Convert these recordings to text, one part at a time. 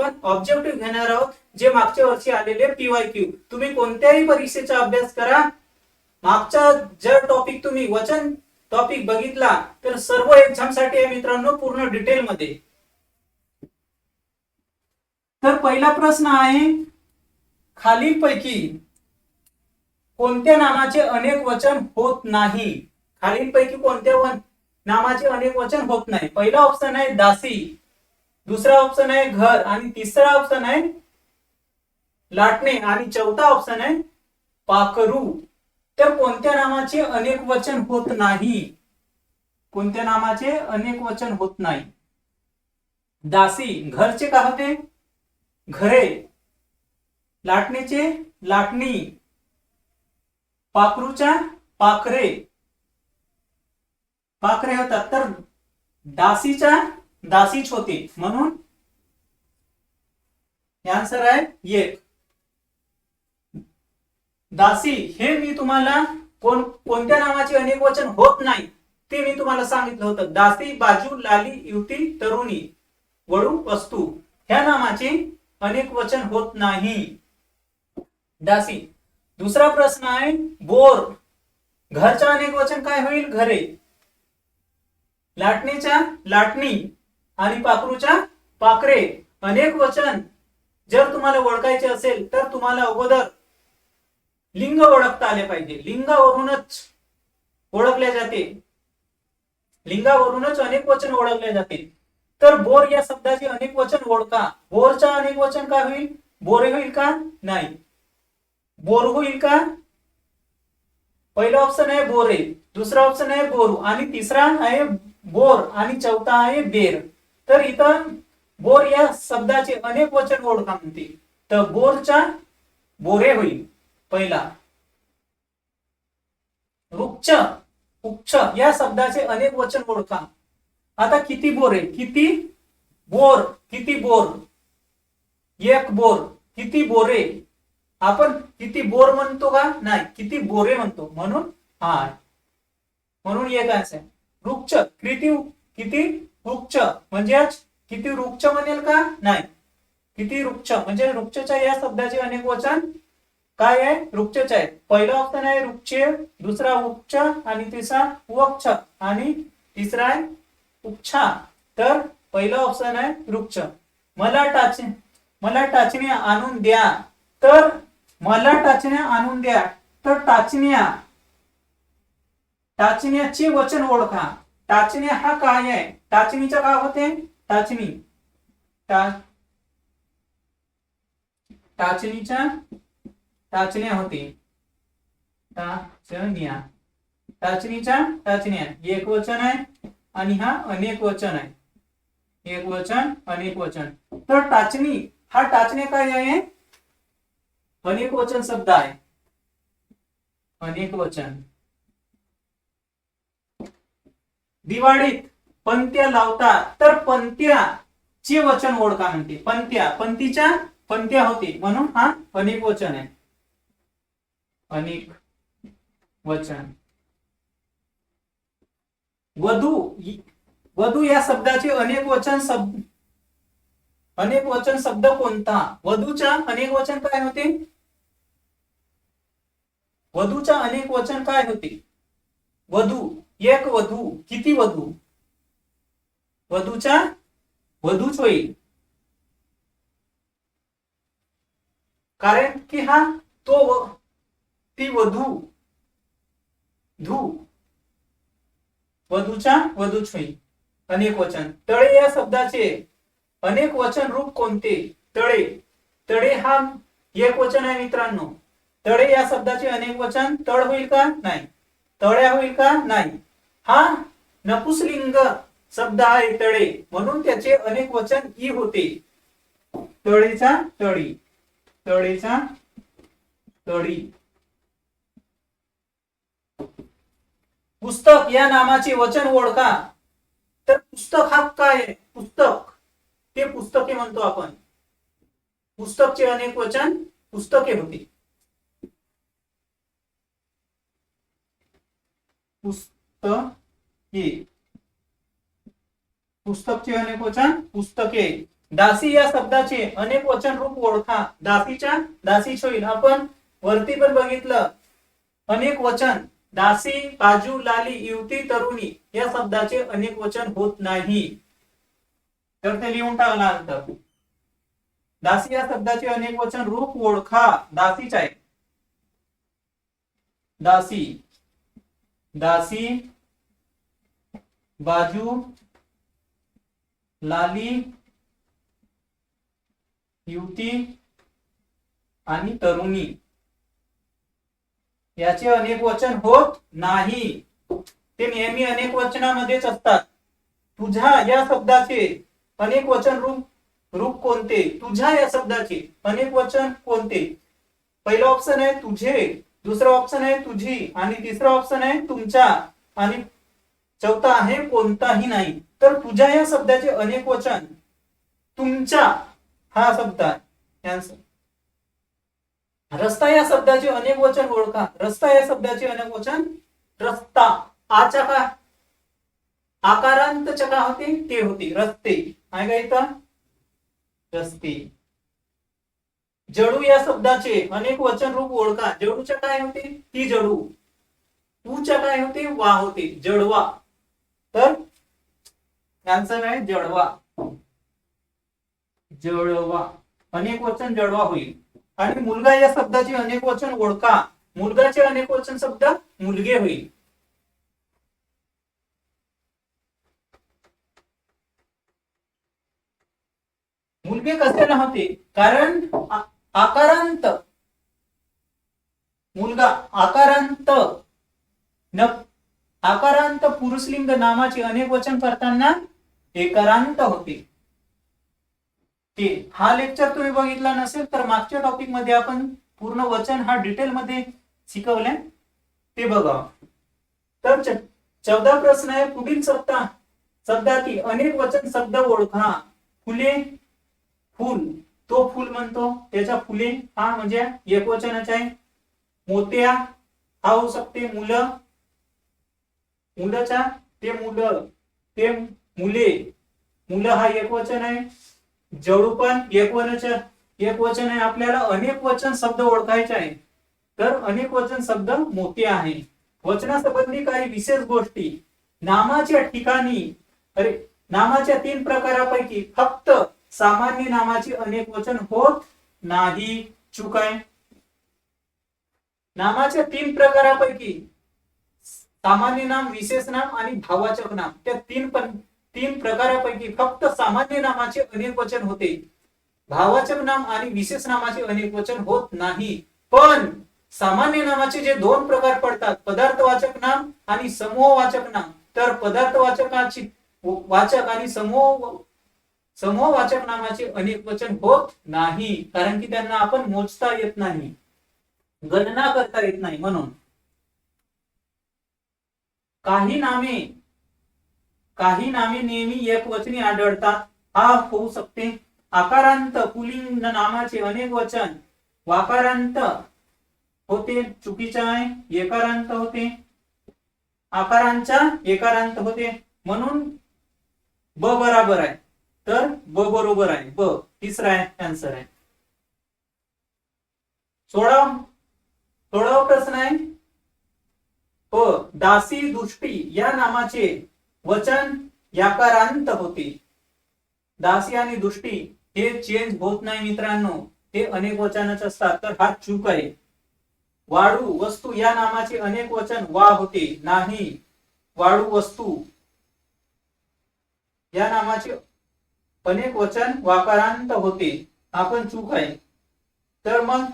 आपण ऑब्जेक्टिव्ह घेणार आहोत जे मागच्या वर्षी आलेले पीवाय क्यू तुम्ही कोणत्याही परीक्षेचा अभ्यास करा. मागचा जर टॉपिक तुम्ही वचन टॉपिक बघितला तर सर्व एक्झामसाठी आहे मित्रांनो पूर्ण डिटेल मध्ये. तर पहिला प्रश्न आहे खालीलपैकी कोणत्या नामाचे अनेक वचन होत नाही? खालीलपैकी कोणत्या नामाचे अनेक वचन होत नाही? पहिला ऑप्शन आहे दासी. दुसरा ऑप्शन आहे घर आणि तिसरा ऑप्शन आहे लाटणे आणि चौथा ऑप्शन आहे पाखरू. तर कोणत्या नामाचे अनेक वचन होत नाही? कोणत्या नामाचे अनेक वचन होत नाही? दासी घरचे का होते? घरे. लाटणेचे लाटणी. पाखरूच्या पाखरे. पाखरे होतात. तर दासीच्या दासीच होती म्हणून आन्सर आहे एक दासी हे मी तुम्हाला कोण कोणत्या नावाचे अनेक वचन होत नाही ते मी तुम्हाला सांगितलं होतं. दासी बाजू लाली युवती तरुणी वळू वस्तू ह्या नामाचे अनेक वचन होत नाही. दासी दुसरा प्रश्न आहे बोर. घरचा अनेक वचन काय होईल? घरे. लाटणीच्या लाटणी. आणि पाखरूच्या पाखरे. अनेक वचन जर तुम्हाला ओळखायचे असेल तर तुम्हाला अगोदर लिंग ओळखता आले पाहिजे. लिंगावरूनच ओळखले जाते. लिंगावरूनच अनेक वचन ओळखले जाते. तर बोर या शब्दाचे अनेक वचन ओळखा. बोरचा अनेक वचन काय होईल? बोर होईल का? नाही. बोर होईल का? पहिला ऑप्शन आहे बोरे. दुसरा ऑप्शन आहे बोरू. आणि तिसरा आहे बोर. आणि चौथा आहे बेर. तर इथं बोर या शब्दाचे अनेक वचन ओळखा म्हणते तर बोरचा बोरे होईल. पहिला. वृक्ष उक्ष या शब्दाचे अनेक वचन ओळखा. आता किती बोरे? किती बोर? किती बोर? एक बोर. किती बोरे? आपण किती बोर म्हणतो का? नाही किती बोरे म्हणतो. म्हणून हा म्हणून एक आहे वृक्ष किती किती? वृक्ष म्हणजे किती वृक्ष म्हणेल का? नाही. किती वृक्ष म्हणजे वृक्षच्या या शब्दाचे अनेक वचन काय आहे? वृक्षच आहे पहिला ऑप्शन आहे वृक्ष दुसरा वृक्ष आणि तिसरा वृक्ष आणि तिसरा आहे उपछा तर पहिला ऑप्शन आहे वृक्ष मला टाच मला टाचण्या आणून द्या. तर मला टाचण्या आणून द्या. तर टाचण्या. टाचण्याचे वचन ओळखा. टाचणी हा काय आहे? टाचणीचं काय होते? टाचणी. टाचणीच्या टाचण्या होते. टाचण्या. टाचणीच्या टाचण्या. एक वचन आहे आणि हा अनेक वचन आहे. एक वचन अनेक वचन. तर टाचणी हा टाचणे काय आहे? अनेक वचन शब्द आहे. अनेक वचन. दिवाळीत पंत्या लावतात. तर पंत्याचे वचन ओळखा म्हणते? पंत्या. पंतीच्या पंत्या होती. म्हणून हा अनेक वचन आहे. अनेक वचन. वधू वधू या शब्दाचे अनेक वचन शब्द अनेक वचन शब्द कोणता? वधूच्या अनेक वचन काय होते? वधूच्या अनेक वचन काय होते? वधू. एक वधू किती वधू? वधूच्या वधूच होईल. कारण की हा तो व- ती वधू धू वधूच्या वधूच होईल. अनेक वचन. तळे या शब्दाचे अनेक वचन रूप कोणते? तळे. तळे हा एक वचन आहे मित्रांनो. तळे या शब्दाचे अनेक वचन. तळ होईल का? नाही. तळ्या होईल का? नाही. हा? नपुसलिंग शब्द आहे तळे. म्हणून त्याचे अनेक वचन ई होते. तळेचा तळी. तळेचा तळी. पुस्तक या नामाचे वचन ओळखा. तर पुस्तक हा काय पुस्तक. ते पुस्तके म्हणतो आपण. पुस्तकचे अनेक वचन पुस्तके होते. पुस्तक पुस्तकचे अनेक वचन पुस्तके. दासी या शब्दाचे अनेक वचन रूप ओळखा. दासीच्या दासीच होईल आपण वरती पण बघितलं. अनेक वचन. दासी बाजू लाली युवती तरुणी या शब्दाचे अनेक वचन होत नाही. तर ते लिहून टाकला नंतर. दासी या शब्दाचे अनेक वचन रूप ओळखा. दासीच आहे दासी. दासी बाजू लाली युवती आणि तरुणी. याचे अनेक वचन होत नाही. ते नेहमी अनेक वचनामध्येच असतात. तुझ्या या शब्दाचे अनेक वचन रूप रूप कोणते? तुझ्या या शब्दाचे अनेक वचन कोणते? पहिलं ऑप्शन आहे तुझे दुसरं ऑप्शन आहे तुझी आणि तिसरं ऑप्शन आहे तुमच्या आणि चौथा आहे कोणताही नाही. तर तुझ्या या शब्दाचे अनेक वचन. तुमच्या हा शब्द आहे. रस्ता या शब्दाचे अनेक वचन ओळखा. रस्ता या शब्दाचे अनेक वचन. रस्ता आचा का आकारांत चका होते ते होते. रस्ते. आहे का इथं? रस्ते. जडू या शब्दाचे अनेक वचन रूप ओळखा. जडूच्या काय होते? ती जडू. तूच्या काय होते? वा होते. जडवा. तर आन्सर आहे जडवा. जळवा अनेक वचन जळवा होईल. आणि मुलगा या शब्दाचे अनेक वचन ओळखा. मुलगाचे अनेक वचन शब्द मुलगे होईल. मुलगे कसे राहते? कारण आकारांत. मुलगा आकारांत. नक्की आकारांत पुरुषलिंग नामाचे अनेक वचन करताना एकारांत होते. ते हा लेक्चर तुम्ही बघितला नसेल तर मागच्या टॉपिकमध्ये आपण पूर्ण वचन हा डिटेल मध्ये शिकवले ते बघा. तर चौदा प्रश्न आहे पुढील सप्ताह शब्दातील अनेक वचन शब्द ओळखा. फुले फुल. तो फुल म्हणतो त्याच्या फुले हा म्हणजे एक वचनच आहे. मोत्या हा होऊ शकते मुलं मुलाचा ते मुलं ते मुले मुलं हा एक वचन आहे. जवळू पण एक वचन एक वचन आहे. आपल्याला अनेक वचन शब्द ओळखायचे आहे तर अनेक वचन शब्द मोठे आहे. वचनासंबंधी काही विशेष गोष्टी. नामाच्या ठिकाणी अरे नामाच्या तीन प्रकारापैकी फक्त सामान्य नामाचे अनेक वचन होत नाही. चूक आहे. नामाच्या तीन प्रकारापैकी सामान्य नाम विशेष नाम आणि भावाचक नाम. त्या तीन पण तीन प्रकारापैकी फक्त सामान्य नामाचे अनेक वचन होते. भावाचक नाम आणि विशेष नामाचे अनेक वचन होत नाही. पण सामान्य नामाचे जे दोन प्रकार पडतात पदार्थवाचक नाम आणि समूहवाचक नाम तर पदार्थवाचकाची वाचक आणि समूह समूहवाचक नामाचे अनेक वचन होत नाही. कारण की त्यांना आपण मोजता येत नाही. गणना करता येत नाही म्हणून. काही नामे काही नामे नेहमी एक वचनी आढळतात. हा होऊ शकते. आकारांत पुलिंग नामाचे अनेक वचन. वाकारांत होते चुकीचे आहे एकारांत होते. आकारांचा एकारांत होते. म्हणून ब बराबर आहे. तर ब बरोबर आहे. ब तिसरा आहे आन्सर आहे. सोळा सोळावा प्रश्न आहे. प दासी दृष्टी या नामाचे वचन याकारांत होते. दासी आणि दृष्टी हे चेंज होत नाही मित्रांनो हे अनेक वचनच असतात तर हा चूक आहे. वाळू वस्तू या नामाचे अनेक वचन वा होते नाही. वाळू वस्तू या नामाचे अनेक वचन वाकारांत होते आपण चूक आहे. तर मग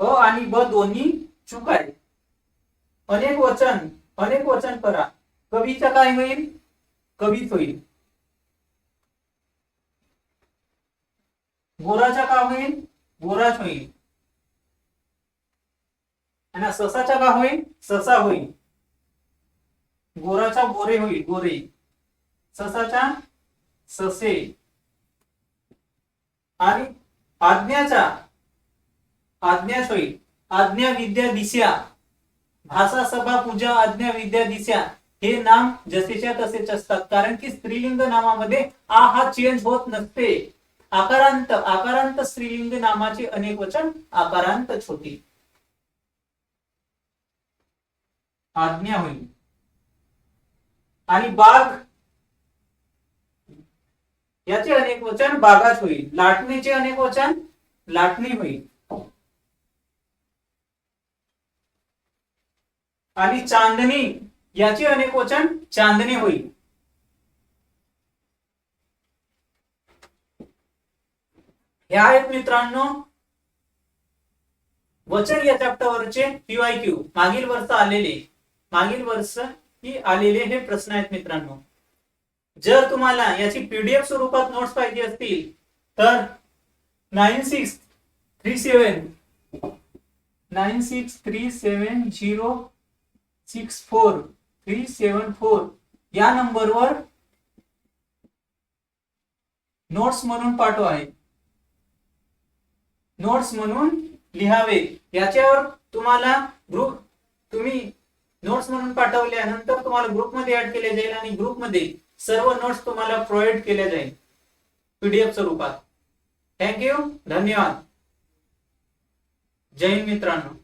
अ आणि ब दोन्ही चूक आहे. अनेक वचन अनेक वचन करा. कवीचं काय होईल? कवीच होईल. गोराचा का होईल? गोराच होईल. आणि ससाचा का होईल? ससा होईल. गोराचा गोरे होईल गोरे. ससाचा ससे. आणि आज्ञाचा आज्ञाच होईल. आज्ञा विद्या दिशा. भाषा सभा पूजा आज्ञा विद्या दिशा हे नाम जसेच्या तसेच असतात. कारण की स्त्रीलिंग नामामध्ये आ हा चेंज होत नसते. आकारांत आकारांत स्त्रीलिंग नामाचे अनेक वचन आकारांत छोटी. आज्ञा होईल. आणि बाघ याचे अनेक वचन बागात होईल. लाटणीचे अनेक वचन लाटणी होईल. आणि चांदणी याचे अनेक वचन चांदणी होईल हे आहेत मित्रांनो वचन या चॅप्टरवरचे पीवाय क्यू मागील वर्ष आलेले मागील वर्ष ही आलेले हे प्रश्न आहेत मित्रांनो. जर तुम्हाला याची पीडीएफ स्वरूपात नोट्स पाहिजे असतील तर nine six three seven nine six three seven zero six four three seven four या नंबरवर नोट्स म्हणून पाठवावे नोट्स म्हणून लिहावे. याच्यावर तुम्हाला ग्रुप तुम्ही नोट्स म्हणून पाठवल्यानंतर तुम्हाला ग्रुपमध्ये ऍड केले जाईल आणि ग्रुपमध्ये सर्व नोट्स तुम्हाला प्रोव्हाइड केल्या जाईल. पीडीएफ स्वरूपात थँक्यू धन्यवाद. जय हिंद मित्रांनो.